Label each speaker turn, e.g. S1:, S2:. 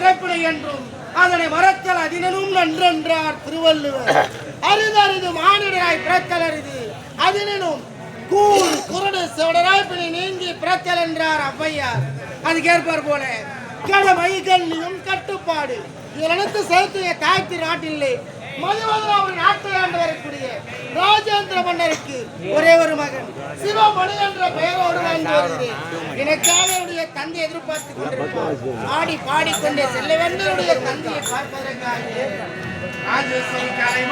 S1: இறப்பினை என்றும் அதனை மறத்தல் அதினும் நன்றென்றார் திருவள்ளுவர். அரிதறிது மானிடராய் பிறத்தல் அரிது. அதினும் கூழ் குரடு செவடராய் பிணை நீங்கி பிறத்தல் என்றார் ஔவையார். அதுக்கேற்பார் போல கடமை கண்ணியம் கட்டுப்பாடு. இதில் அனைத்து சேர்த்து தாய்த்தி நாட்டில்லை மதுவதனா அவர் நாட்டை ஆண்டு வரக்கூடிய ராஜேந்திர மன்னருக்கு ஒரே ஒரு மகன். சிவமணி என்ற பெயரோடு வாழ்ந்து வருகிறேன் எனக்காக என்னுடைய தந்தை எதிர்பார்த்துக் கொண்டிருப்பார். ஆடி பாடிக்கொண்டே செல்ல வேண்டும் என்னுடைய தந்தையை பார்ப்பதற்காக. ராஜேஸ்வரி கலை